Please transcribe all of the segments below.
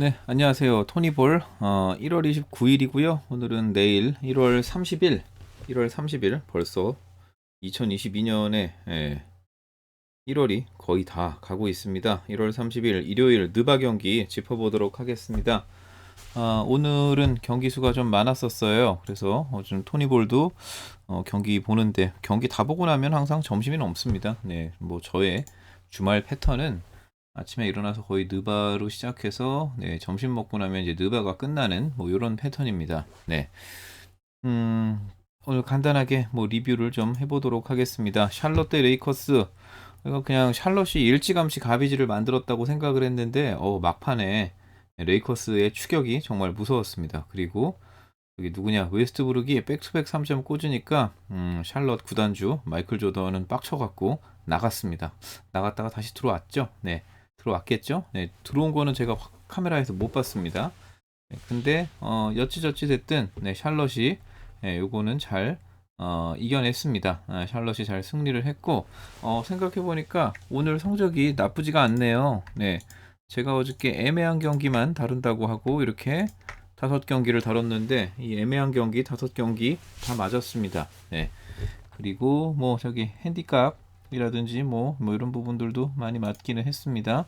네, 안녕하세요. 토니볼 어, 1월 29일이고요. 오늘은 내일 1월 30일, 1월 30일 벌써 2022년에 예, 1월이 거의 다 가고 있습니다. 1월 30일 일요일 느바 경기 짚어보도록 하겠습니다. 아, 오늘은 경기 수가 좀 많았었어요. 그래서 어, 좀 토니볼도 어, 경기 보는데 경기 다 보고 나면 항상 점심이 넘습니다. 네, 뭐 저의 주말 패턴은 아침에 일어나서 거의 느바로 시작해서 네, 점심 먹고 나면 이제 느바가 끝나는 뭐 이런 패턴입니다. 네. 음, 오늘 간단하게 뭐 리뷰를 좀 해보도록 하겠습니다. 샬롯 대 레이커스 이거 그냥 샬롯이 일찌감치 가비지를 만들었다고 생각을 했는데 어, 막판에 레이커스의 추격이 정말 무서웠습니다. 그리고 여기 누구냐 웨스트브룩이 백투백 3점 꽂으니까 음, 샬롯 구단주 마이클 조던은 빡쳐갖고 나갔습니다. 나갔다가 다시 들어왔죠. 네. 들어왔겠죠? 네, 들어온 거는 제가 카메라에서 못 봤습니다. 네, 근데 어, 여치저치 됐든 네, 샬럿이 네, 요거는 잘 어, 이겨냈습니다. 아, 샬럿이 잘 승리를 했고 어, 생각해 보니까 오늘 성적이 나쁘지가 않네요. 네, 제가 어저께 애매한 경기만 다룬다고 하고 이렇게 다섯 경기를 다뤘는데 이 애매한 경기 다섯 경기 다 맞았습니다. 네, 그리고 뭐 저기 핸디캡 이라든지 뭐, 뭐 이런 부분들도 많이 맞기는 했습니다.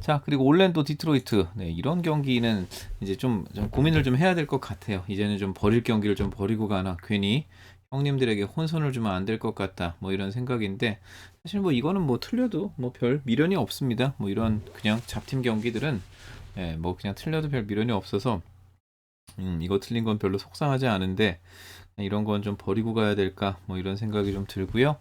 자, 그리고 올랜도 디트로이트. 네, 이런 경기는 이제 좀, 좀 고민을 좀 해야 될 것 같아요. 이제는 좀 버릴 경기를 좀 버리고 가나. 괜히 형님들에게 혼선을 주면 안 될 것 같다. 뭐 이런 생각인데 사실 뭐 이거는 뭐 틀려도 뭐 별 미련이 없습니다. 뭐 이런 그냥 잡팀 경기들은 예, 뭐 그냥 틀려도 별 미련이 없어서 음, 이거 틀린 건 별로 속상하지 않은데 이런 건 좀 버리고 가야 될까 뭐 이런 생각이 좀 들고요.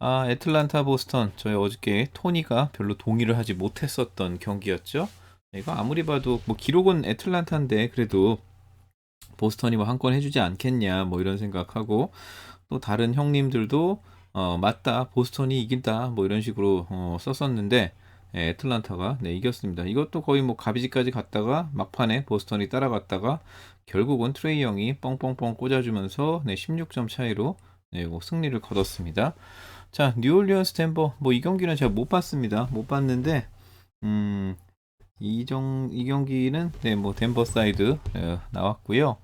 아, 애틀란타 보스턴 저희 어저께 토니가 별로 동의를 하지 못했었던 경기였죠. 이거 아무리 봐도 뭐 기록은 애틀란타인데 그래도 보스턴이 뭐 한 건 해주지 않겠냐 뭐 이런 생각하고 또 다른 형님들도 어, 맞다 보스턴이 이긴다 뭐 이런 식으로 어, 썼었는데 예, 애틀란타가 네, 이겼습니다. 이것도 거의 뭐 가비지까지 갔다가 막판에 보스턴이 따라갔다가 결국은 트레이 형이 뻥뻥뻥 꽂아주면서 네, 16점 차이로 네, 뭐 승리를 거뒀습니다. 자, 뉴올리언스 덴버 뭐 이 경기는 제가 못 봤습니다. 못 봤는데 음, 이정 이 경기는 네, 뭐 덴버 사이드 어, 나왔고요.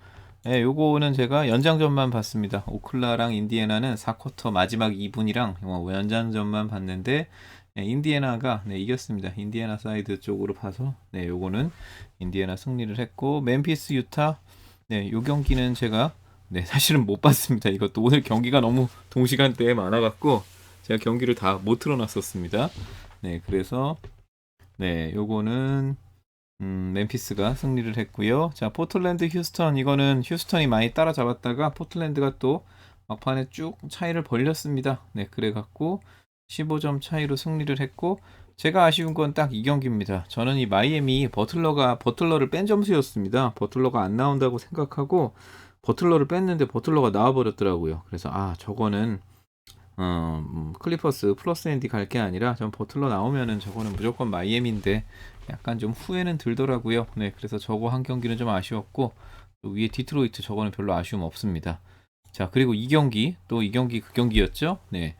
네, 요거는 제가 연장전만 봤습니다. 오클라랑 인디애나는 4쿼터 마지막 2분이랑 어, 연장전만 봤는데 네, 인디애나가 네, 이겼습니다. 인디애나 사이드 쪽으로 봐서 네, 요거는 인디애나 승리를 했고 멤피스 유타 네, 요 경기는 제가 네, 사실은 못 봤습니다. 이것도 오늘 경기가 너무 동시간대에 많아 갖고 제가 경기를 다 못 틀어놨었습니다. 네, 그래서 네, 요거는 음, 멤피스가 승리를 했고요. 자, 포틀랜드 휴스턴 이거는 휴스턴이 많이 따라잡았다가 포틀랜드가 또 막판에 쭉 차이를 벌렸습니다. 네, 그래 갖고 15점 차이로 승리를 했고 제가 아쉬운 건 딱 이 경기입니다. 저는 이 마이애미 버틀러가 버틀러를 뺀 점수였습니다. 버틀러가 안 나온다고 생각하고 버틀러를 뺐는데 버틀러가 나와 버렸더라고요. 그래서 아, 저거는 어, 음, 클리퍼스 플러스 앤디 갈 게 아니라 전 버틀러 나오면은 저거는 무조건 마이애미인데 약간 좀 후회는 들더라고요. 네, 그래서 저거 한 경기는 좀 아쉬웠고 또 위에 디트로이트 저거는 별로 아쉬움 없습니다. 자, 그리고 이 경기 또 이 경기 그 경기였죠. 네.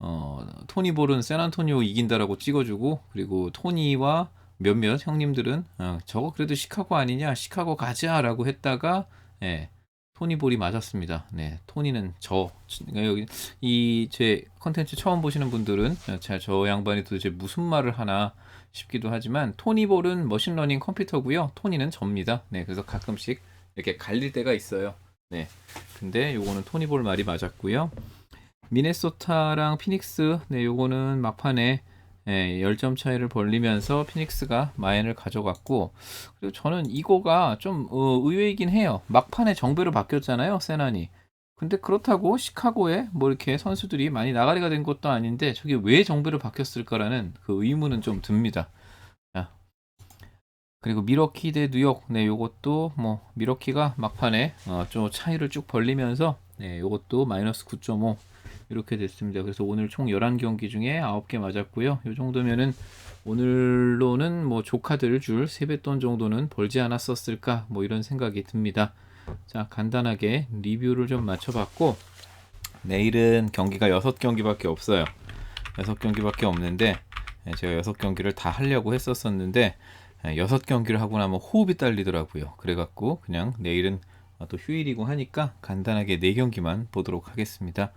어, 토니 볼은 샌안토니오 이긴다라고 찍어주고 그리고 토니와 몇몇 형님들은 어, 저거 그래도 시카고 아니냐 시카고 가자라고 했다가 예, 토니 볼이 맞았습니다. 네, 토니는 저 그러니까 여기 이 제 컨텐츠 처음 보시는 분들은 저 양반이 도대체 무슨 말을 하나 싶기도 하지만 토니 볼은 머신러닝 컴퓨터고요. 토니는 접니다. 네, 그래서 가끔씩 이렇게 갈릴 때가 있어요. 네, 근데 요거는 토니 볼 말이 맞았고요. 미네소타랑 피닉스, 네, 요거는 막판에 예, 10점 차이를 벌리면서 피닉스가 마인을 가져갔고 그리고 저는 이거가 좀 어, 의외이긴 해요. 막판에 정배로 바뀌었잖아요, 세난이. 근데 그렇다고 시카고에 뭐 이렇게 선수들이 많이 나가리가 된 것도 아닌데 저게 왜 정배로 바뀌었을까라는 그 의문은 좀 듭니다. 자. 그리고 미러키 대 뉴욕, 네, 요것도 뭐 미러키가 막판에 어, 좀 차이를 쭉 벌리면서 네, 요것도 마이너스 9.5 이렇게 됐습니다. 그래서 오늘 총 11경기 중에 9개 맞았고요. 이 정도면은 오늘로는 뭐 조카들 줄 세뱃돈 정도는 벌지 않았었을까 뭐 이런 생각이 듭니다. 자, 간단하게 리뷰를 좀 맞춰봤고 내일은 경기가 6경기밖에 없어요. 6경기밖에 없는데 예, 제가 6경기를 다 하려고 했었었는데 예, 여섯 경기를 하고 나면 호흡이 딸리더라고요. 그래갖고 그냥 내일은 어, 또 휴일이고 하니까 간단하게 네 경기만 보도록 하겠습니다.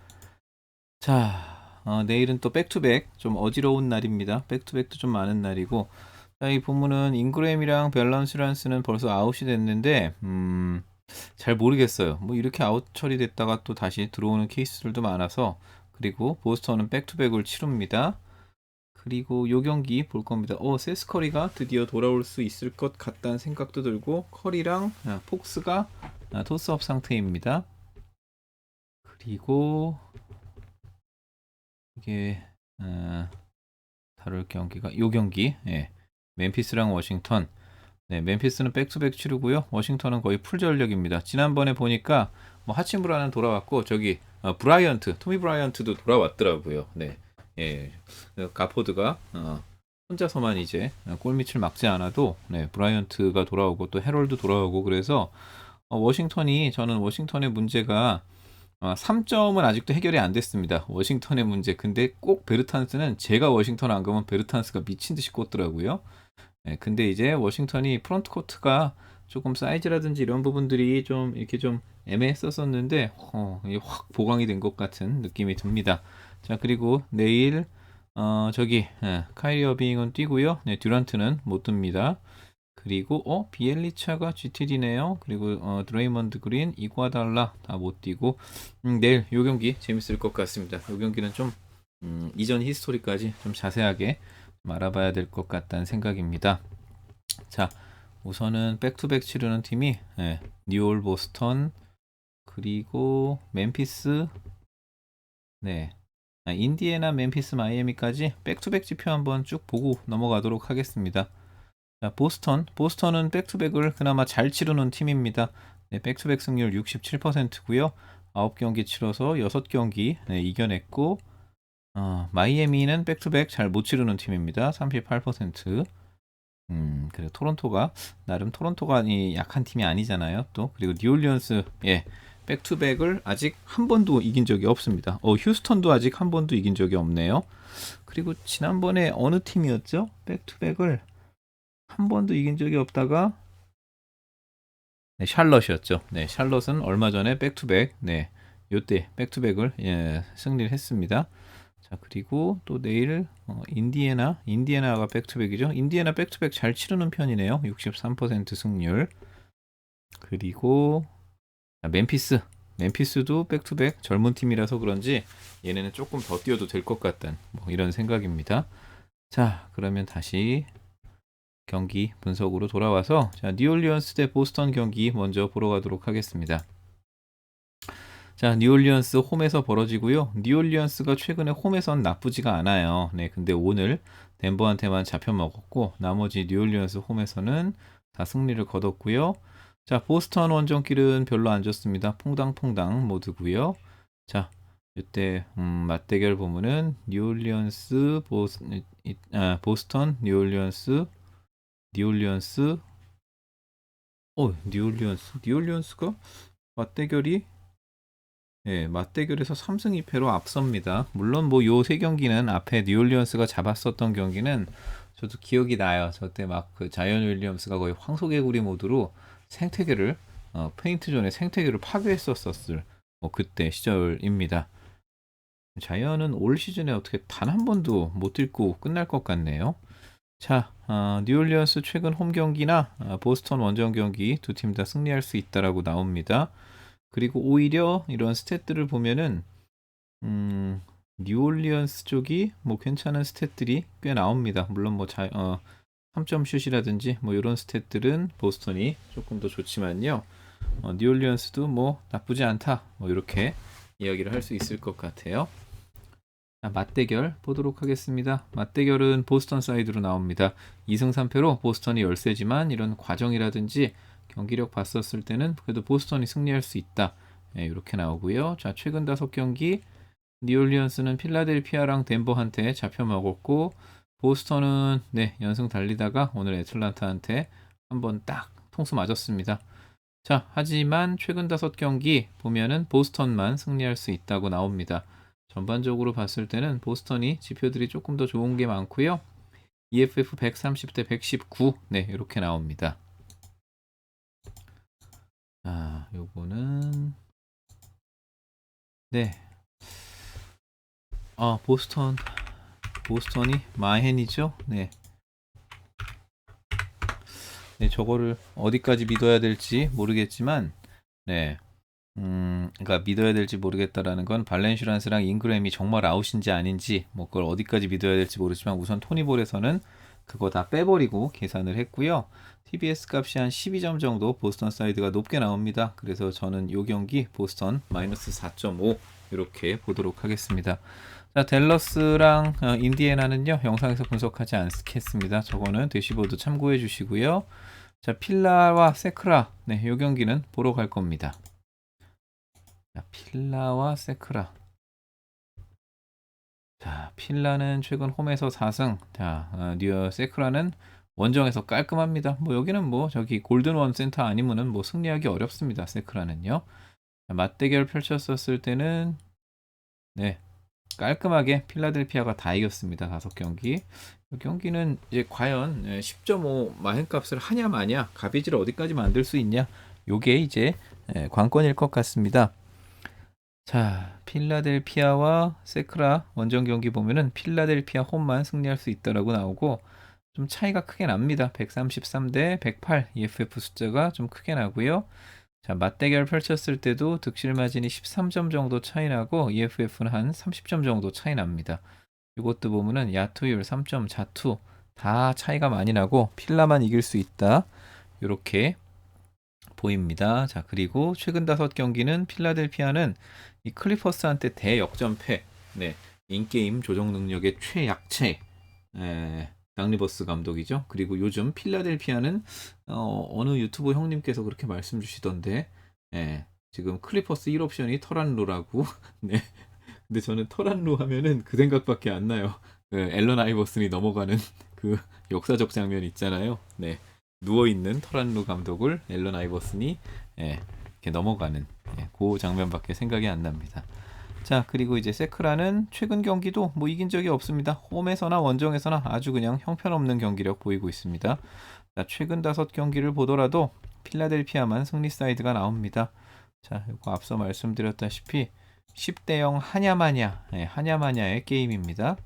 자, 어, 내일은 또 백투백 좀 어지러운 날입니다. 백투백도 좀 많은 날이고 자, 이 부분은 인그램이랑 밸런스란스는 벌써 아웃이 됐는데 음, 잘 모르겠어요. 뭐 이렇게 아웃 처리됐다가 또 다시 들어오는 케이스들도 많아서 그리고 보스턴은 백투백을 치릅니다. 그리고 요 경기 볼 겁니다. 어, 세스 커리가 드디어 돌아올 수 있을 것 같다는 생각도 들고 커리랑 아, 폭스가 아, 토스업 상태입니다. 그리고 이게 아, 다룰 경기가 요 경기 예. 멤피스랑 워싱턴 네, 멤피스는 백투백 치르고요. 워싱턴은 거의 풀 전력입니다. 지난번에 보니까 뭐 하치무라는 돌아왔고 저기 어, 브라이언트, 토미 브라이언트도 돌아왔더라고요. 네. 예. 그 가포드가 어, 혼자서만 이제 골밑을 막지 않아도 네, 브라이언트가 돌아오고 또 헤럴도 돌아오고 그래서 어, 워싱턴이 저는 워싱턴의 문제가 어, 3점은 아직도 해결이 안 됐습니다. 워싱턴의 문제. 근데 꼭 베르탄스는 제가 워싱턴 안 가면 베르탄스가 미친 듯이 꽂더라고요. 네, 근데 이제 워싱턴이 프론트 코트가 조금 사이즈라든지 이런 부분들이 좀 이렇게 좀 애매했었었는데 어, 확 보강이 된 것 같은 느낌이 듭니다. 자 그리고 내일 어, 저기 예, 카이리 어빙은 뛰고요. 네, 듀란트는 못 듭니다. 그리고 어 비엘리차가 GTD네요. 그리고 어, 드레이먼드 그린, 이과달라 다 못 뛰고 음, 내일 요 경기 재밌을 것 같습니다. 요 경기는 좀 음, 이전 히스토리까지 좀 자세하게 좀 알아봐야 될 것 같다는 생각입니다. 자 우선은 백투백 치르는 팀이 예, 뉴올 보스턴 그리고 멤피스 네 아, 인디애나 멤피스 마이애미까지 백투백 지표 한번 쭉 보고 넘어가도록 하겠습니다. 자, 보스턴. 보스턴은 백투백을 그나마 잘 치르는 팀입니다. 네, 백투백 승률 67%고요. 9경기 치러서 6경기 네, 이겨냈고 어, 마이애미는 백투백 잘 못 치르는 팀입니다. 38%. 음, 그래 토론토가 나름 토론토가 이 약한 팀이 아니잖아요. 또 그리고 뉴올리언스 예. 백투백을 아직 한 번도 이긴 적이 없습니다. 어, 휴스턴도 아직 한 번도 이긴 적이 없네요. 그리고 지난번에 어느 팀이었죠? 백투백을 한 번도 이긴 적이 없다가 네, 샬럿이었죠. 네, 샬럿은 얼마 전에 백투백 네, 요때 백투백을 예, 승리를 했습니다. 자, 그리고 또 내일 어, 인디애나, 인디애나가 백투백이죠. 인디애나 백투백 잘 치르는 편이네요. 63% 승률. 그리고 자, 멤피스. 멤피스도 백투백 젊은 팀이라서 그런지 얘네는 조금 더 뛰어도 될 것 같다는 뭐 이런 생각입니다. 자, 그러면 다시 경기 분석으로 돌아와서 자, 뉴올리언스 대 보스턴 경기 먼저 보러 가도록 하겠습니다. 자, 뉴올리언스 홈에서 벌어지고요. 뉴올리언스가 최근에 홈에선 나쁘지가 않아요. 네, 근데 오늘 덴버한테만 잡혀 먹었고 나머지 뉴올리언스 홈에서는 다 승리를 거뒀고요. 자, 보스턴 원정길은 별로 안 좋습니다. 퐁당퐁당 모두고요. 자, 이때 음, 맞대결 보면은 뉴올리언스 보스 아, 보스턴 뉴올리언스 뉴올리언스 어 뉴올리언스 뉴올리언스가 맞대결이 예, 맞대결에서 3승 2패로 앞섭니다. 물론 뭐 요 세 경기는 앞에 뉴올리언스가 잡았었던 경기는 저도 기억이 나요. 저때 막 그 자이언 윌리엄스가 거의 황소개구리 모드로 생태계를 어, 페인트존의 생태계를 파괴했었었을 뭐 그때 시절입니다. 자이언은 올 시즌에 어떻게 단 한 번도 못 뛰고 끝날 것 같네요. 자, 어, 뉴올리언스 최근 홈 경기나 어, 보스턴 원정 경기 두 팀 다 승리할 수 있다라고 나옵니다. 그리고 오히려 이런 스탯들을 보면은 음, 뉴올리언스 쪽이 뭐 괜찮은 스탯들이 꽤 나옵니다. 물론 뭐 자, 어, 3점 슛이라든지 뭐 이런 스탯들은 보스턴이 조금 더 좋지만요. 어, 뉴올리언스도 뭐 나쁘지 않다. 뭐 이렇게 이야기를 할 수 있을 것 같아요. 자, 맞대결 보도록 하겠습니다. 맞대결은 보스턴 사이드로 나옵니다. 2승 3패로 보스턴이 열세지만 이런 과정이라든지 경기력 봤었을 때는 그래도 보스턴이 승리할 수 있다. 네, 이렇게 나오고요. 자, 최근 다섯 경기 뉴올리언스는 필라델피아랑 덴버한테 잡혀 먹었고 보스턴은 네, 연승 달리다가 오늘 애틀란타한테 한번 딱 통수 맞았습니다. 자, 하지만 최근 다섯 경기 보면은 보스턴만 승리할 수 있다고 나옵니다. 전반적으로 봤을 때는 보스턴이 지표들이 조금 더 좋은 게 많고요. EFF 130대 119. 네, 이렇게 나옵니다. 자, 요거는 네. 아, 보스턴 보스턴이 마헨이죠? 네. 네, 저거를 어디까지 믿어야 될지 모르겠지만 네. 음, 그러니까 믿어야 될지 모르겠다라는 건 발렌슈란스랑 잉그램이 정말 아웃인지 아닌지 뭐 그걸 어디까지 믿어야 될지 모르지만 우선 토니볼에서는 그거 다 빼버리고 계산을 했고요. TBS 값이 한 12점 정도 보스턴 사이드가 높게 나옵니다. 그래서 저는 요 경기 보스턴 마이너스 4.5 이렇게 보도록 하겠습니다. 자, 델러스랑 어, 인디애나는요 영상에서 분석하지 않겠습니다. 저거는 대시보드 참고해 주시고요. 자, 필라와 세크라, 네, 요 경기는 보러 갈 겁니다. 자, 필라와 세크라. 자, 필라는 최근 홈에서 4승. 자, 어, 뉴어 세크라는 원정에서 깔끔합니다. 뭐 여기는 뭐 저기 골든원 센터 아니면은 뭐 승리하기 어렵습니다. 세크라는요. 자, 맞대결 펼쳤었을 때는 네 깔끔하게 필라델피아가 다 이겼습니다. 다섯 경기. 이 경기는 이제 과연 10.5 마행값을 하냐 마냐 가비지를 어디까지 만들 수 있냐 요게 이제 예, 관건일 것 같습니다. 자, 필라델피아와 세크라 원정 경기 보면은 필라델피아 홈만 승리할 수 있다라고 나오고 좀 차이가 크게 납니다. 133 대 108 EFF 숫자가 좀 크게 나고요. 자, 맞대결 펼쳤을 때도 득실 마진이 13점 정도 차이 나고 EFF는 한 30점 정도 차이 납니다. 이것도 보면은 야투율 3점 자투 다 차이가 많이 나고 필라만 이길 수 있다. 이렇게 보입니다. 자, 그리고 최근 다섯 경기는 필라델피아는 이 클리퍼스한테 대역전패. 네. 인게임 조정 능력의 최약체. 에, 닥리버스 감독이죠. 그리고 요즘 필라델피아는 어, 어느 유튜브 형님께서 그렇게 말씀 주시던데 예, 지금 클리퍼스 1옵션이 터란루라고 네. 근데 저는 터란루 하면은 그 생각밖에 안 나요. 그 앨런 아이버슨이 넘어가는 그 역사적 장면 있잖아요. 네. 누워 있는 터란루 감독을 앨런 아이버슨이 예, 넘어가는 예, 그 장면밖에 생각이 안 납니다. 자, 그리고 이제 세크라는 최근 경기도 뭐 이긴 적이 없습니다. 홈에서나 원정에서나 아주 그냥 형편없는 경기력 보이고 있습니다. 자, 최근 다섯 경기를 보더라도 필라델피아만 승리 사이드가 나옵니다. 자, 이거 앞서 말씀드렸다시피 10대 0 하냐마냐, 네, 하냐마냐의 게임입니다.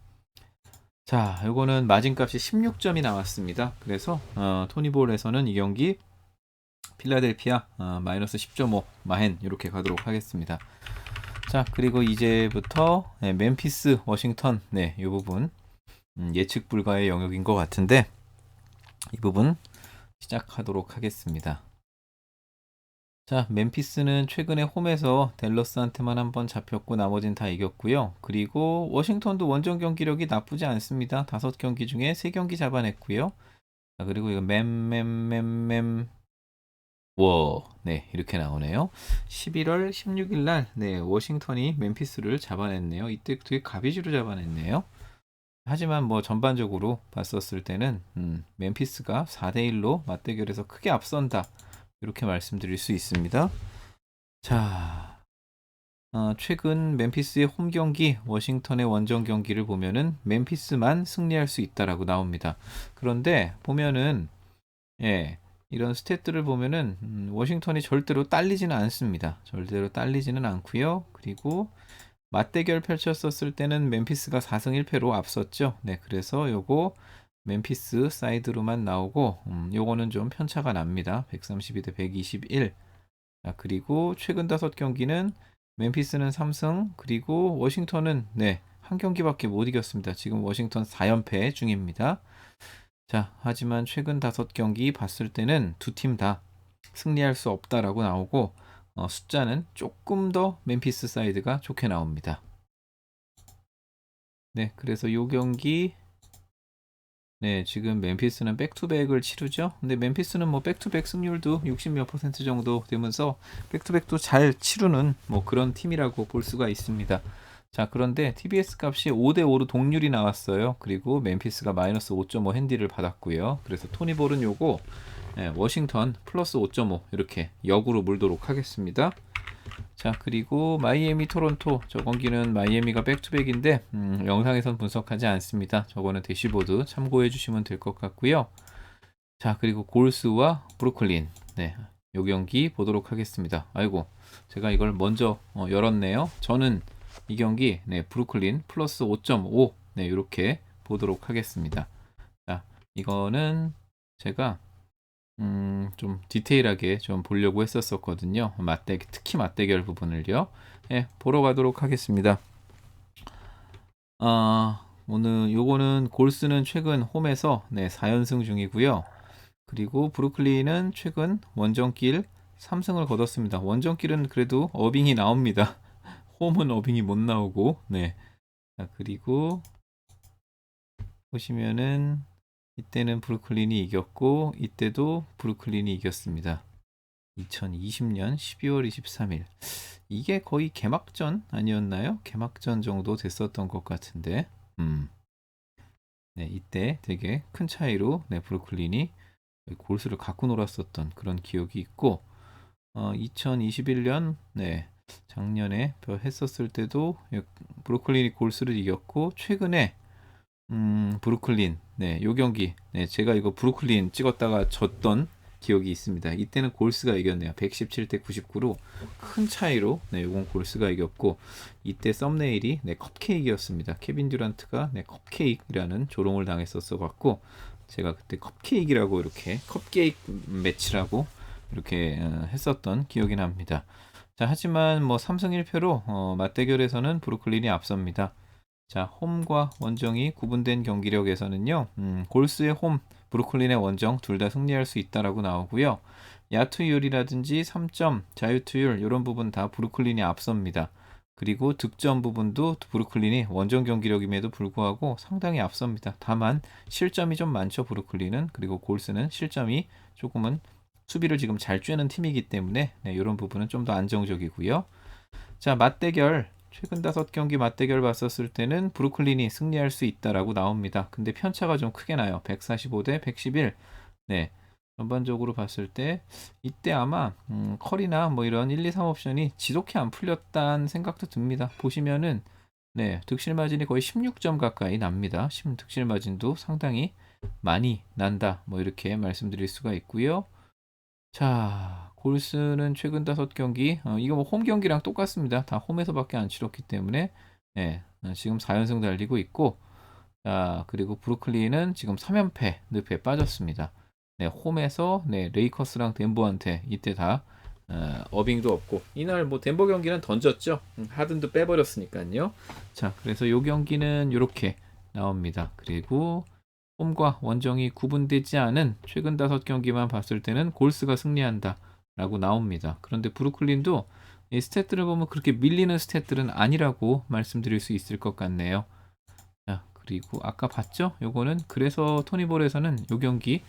자, 이거는 마진값이 16점이 나왔습니다. 그래서 어, 토니볼에서는 이 경기 필라델피아 어, 마이너스 10.5 마헨 이렇게 가도록 하겠습니다. 자, 그리고 이제부터 네, 멤피스, 워싱턴, 네, 이 부분 음, 예측 불가의 영역인 것 같은데 이 부분 시작하도록 하겠습니다. 자, 멤피스는 최근에 홈에서 댈러스한테만 한번 잡혔고 나머진 다 이겼고요. 그리고 워싱턴도 원정 경기력이 나쁘지 않습니다. 다섯 경기 중에 세 경기 잡아냈고요. 자, 그리고 이거 맴맴맴맴 워, 네, 이렇게 나오네요. 11월 16일 날, 네, 워싱턴이 멤피스를 잡아냈네요. 이때 되게 가비지로 잡아냈네요. 하지만 뭐 전반적으로 봤었을 때는, 음, 멤피스가 4대 1로 맞대결에서 크게 앞선다. 이렇게 말씀드릴 수 있습니다. 자, 어, 최근 멤피스의 홈 경기, 워싱턴의 원정 경기를 보면은 멤피스만 승리할 수 있다라고 나옵니다. 그런데 보면은, 예, 이런 스탯들을 보면은 음, 워싱턴이 절대로 딸리지는 않습니다. 절대로 딸리지는 않고요. 그리고 맞대결 펼쳤었을 때는 멤피스가 4승 1패로 앞섰죠. 네, 그래서 요거 멤피스 사이드로만 나오고 음, 요거는 좀 편차가 납니다. 132 대 121. 자, 그리고 최근 다섯 경기는 멤피스는 3승, 그리고 워싱턴은 네, 한 경기밖에 못 이겼습니다. 지금 워싱턴 4연패 중입니다. 자, 하지만 최근 다섯 경기 봤을 때는 두 팀 다 승리할 수 없다라고 나오고 어, 숫자는 조금 더 멤피스 사이드가 좋게 나옵니다. 네, 그래서 요 경기 네, 지금 멤피스는 백투백을 치르죠. 근데 멤피스는 뭐 백투백 승률도 60몇 퍼센트 정도 되면서 백투백도 잘 치르는 뭐 그런 팀이라고 볼 수가 있습니다. 자, 그런데 TBS 값이 5대5로 동률이 나왔어요. 그리고 멤피스가 마이너스 5.5 핸디를 받았고요. 그래서 토니볼은 요거 예, 워싱턴 플러스 5.5 이렇게 역으로 물도록 하겠습니다. 자 그리고 마이애미 토론토 저 경기는 마이애미가 백투백인데 음, 영상에선 분석하지 않습니다. 저거는 대시보드 참고해 주시면 될 것 같고요. 자 그리고 골스와 브루클린 네, 요 경기 보도록 하겠습니다. 아이고 제가 이걸 먼저 어, 열었네요. 저는 이 경기 네, 브루클린 플러스 5.5 네, 이렇게 보도록 하겠습니다. 자 이거는 제가 음, 좀 디테일하게 좀 보려고 했었었거든요. 맞대 특히 맞대결 부분을요. 예, 보러 가도록 하겠습니다. 아, 오늘 요거는 골스는 최근 홈에서 네, 4연승 중이고요. 그리고 브루클린은 최근 원정길 3승을 거뒀습니다. 원정길은 그래도 어빙이 나옵니다. 홈은 어빙이 못 나오고 네. 자, 그리고 보시면은 이때는 브루클린이 이겼고 이때도 브루클린이 이겼습니다. 2020년 12월 23일. 이게 거의 개막전 아니었나요? 개막전 정도 됐었던 것 같은데. 음. 네, 이때 되게 큰 차이로 네, 브루클린이 골수를 갖고 놀았었던 그런 기억이 있고 어, 2021년 네, 작년에 했었을 때도 브루클린이 골수를 이겼고 최근에 음, 브루클린. 네, 요 경기. 네, 제가 이거 브루클린 찍었다가 졌던 기억이 있습니다. 이때는 골스가 이겼네요. 117대 99로 큰 차이로 네, 요건 골스가 이겼고 이때 썸네일이 네, 컵케이크였습니다. 케빈 듀란트가 네, 컵케이크라는 조롱을 당했었어 갖고 제가 그때 컵케이크라고 이렇게 컵케이크 매치라고 이렇게 어, 했었던 기억이 납니다. 자, 하지만 뭐 3승 1패로 어, 맞대결에서는 브루클린이 앞섭니다. 자, 홈과 원정이 구분된 경기력에서는요, 음, 골스의 홈, 브루클린의 원정 둘 다 승리할 수 있다라고 나오고요. 야투율이라든지 3점, 자유투율 이런 부분 다 브루클린이 앞섭니다. 그리고 득점 부분도 브루클린이 원정 경기력임에도 불구하고 상당히 앞섭니다. 다만 실점이 좀 많죠 브루클린은 그리고 골스는 실점이 조금은 수비를 지금 잘 쬐는 팀이기 때문에 네, 이런 부분은 좀 더 안정적이고요. 자 맞대결 최근 다섯 경기 맞대결 봤었을 때는 브루클린이 승리할 수 있다라고 나옵니다. 근데 편차가 좀 크게 나요. 145 대 111. 네. 전반적으로 봤을 때 이때 아마 음, 컬이나 뭐 이런 1, 2, 3 옵션이 지독히 안 풀렸다는 생각도 듭니다. 보시면은 네, 득실 마진이 거의 16점 가까이 납니다. 득실 마진도 상당히 많이 난다. 뭐 이렇게 말씀드릴 수가 있고요. 자, 골스는 최근 다섯 경기 어, 이거 뭐 홈 경기랑 똑같습니다. 다 홈에서밖에 안 치렀기 때문에 네, 지금 4연승 달리고 있고 자 그리고 브루클린은 지금 3연패 늪에 빠졌습니다. 네, 홈에서 네, 레이커스랑 덴버한테 이때 다 어, 어빙도 없고 이날 뭐 덴버 경기는 던졌죠. 음, 하든도 빼버렸으니까요. 자 그래서 요 경기는 이렇게 나옵니다. 그리고 홈과 원정이 구분되지 않은 최근 다섯 경기만 봤을 때는 골스가 승리한다. 라고 나옵니다. 그런데 브루클린도 이 스탯들을 보면 그렇게 밀리는 스탯들은 아니라고 말씀드릴 수 있을 것 같네요. 자, 그리고 아까 봤죠? 요거는 그래서 토니볼에서는 요 경기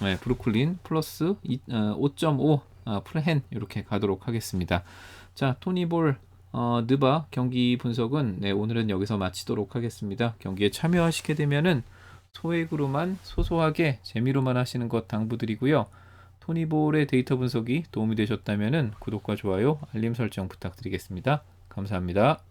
네, 브루클린 플러스 5.5 어, 프레헨 이렇게 가도록 하겠습니다. 자, 토니볼 어, 느바 경기 분석은 네, 오늘은 여기서 마치도록 하겠습니다. 경기에 참여하시게 되면은 소액으로만 소소하게 재미로만 하시는 것 당부드리고요. 토니볼의 데이터 분석이 도움이 되셨다면 구독과 좋아요, 알림 설정 부탁드리겠습니다. 감사합니다.